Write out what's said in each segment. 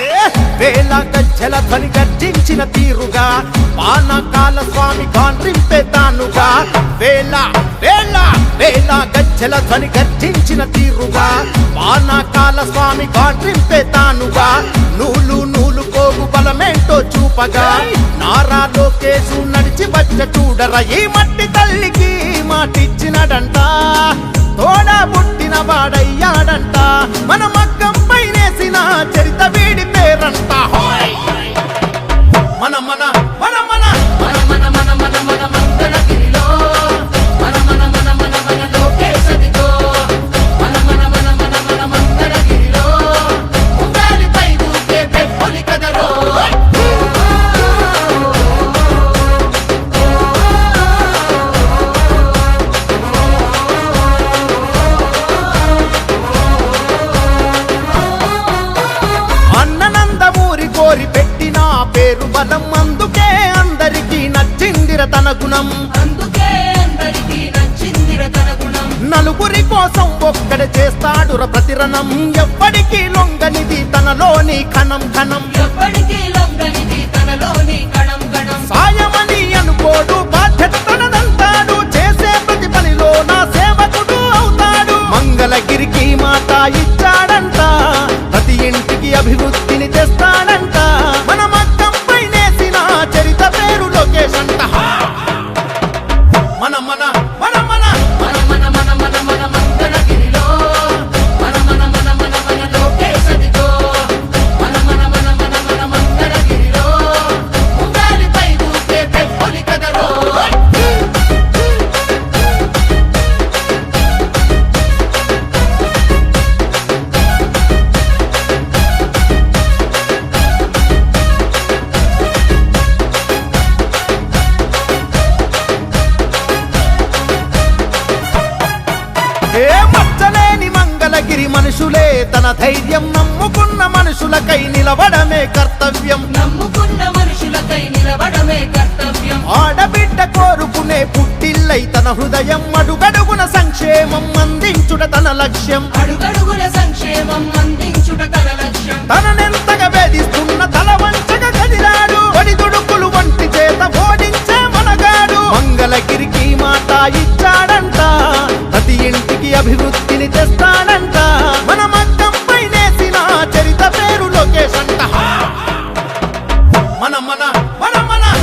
ఏ వేల గజ్జల ధ్వని గర్జించిన తీరుగా పానకాల స్వామి గాండ్రింపే తానుగా. వేల వేల వేల గజ్జల ధ్వని గర్జించిన తీరుగా పానకాల స్వామి గాండ్రింపే తానుగా. నూలు నూలు పోగు బలమేంటో చూపగా నారా లోకేశు నడిచి వచ్చ చూడర. ఈ మట్టి తల్లికి మాటిచ్చినడంట తన గుణం. అందుకే అందరికీ నచ్చిందిర తన గుణం. నలుగురి కోసం ఒక్కడ చేస్తాడుర ప్రతిరణం. ఎవ్వడికి లొంగనిది తనలోని కణం కణం ఎప్పటికీ లొంగనిది తనలోని కణం కణం సాయమని అనుకోడు బాధ్యత తనదంటాడు చేసే ప్రతి పనిలో నా సేవకుడు అవుతాడు. మంగళగిరికి మాట ఇచ్చాడంట. ప్రతి ఇంటికి అభివృద్ధిని తెస్తాడంట. మంగళగిరి మనుషులే తన ధైర్యం నమ్ముకున్న మనుషులకై నిలవడమే కర్తవ్యం. నమ్ముకున్న మనుషులకై నిలబడమే కర్తవ్యం. ఆడబిడ్డ కోరుకునే పుట్టిల్లై తన హృదయం అడుగడుగున సంక్షేమం అందించుట తన లక్ష్యం. అడుగడుగుల సంక్షేమం అందించుట తన లక్ష్యం. తననెంతగా వేధిస్తున్న மன மன மன மன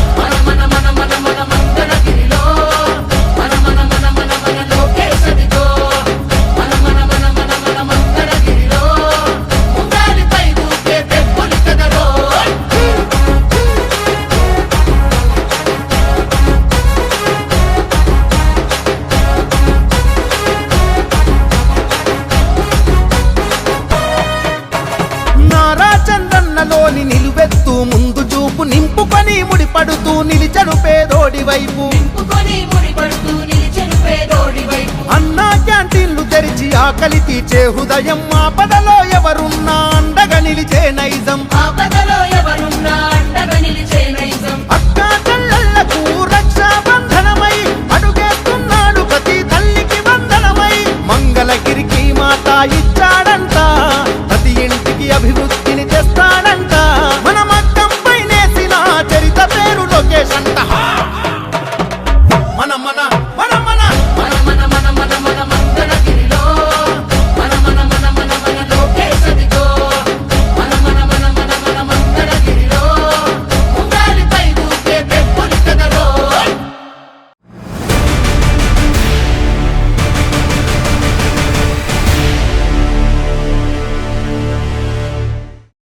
ముడిపడుతూ నిలిచడు పేదోడి వైపు. అన్నా క్యాంటీన్లు తెరిచి ఆకలి తీచే హృదయం ఆపదలో ఎవరున్నా అండగా నిలిచే నైజం. ఆపదలో ఎవరున్నా అండగా నిలిచే నైజం. అక్కా చెల్లెళ్ళకు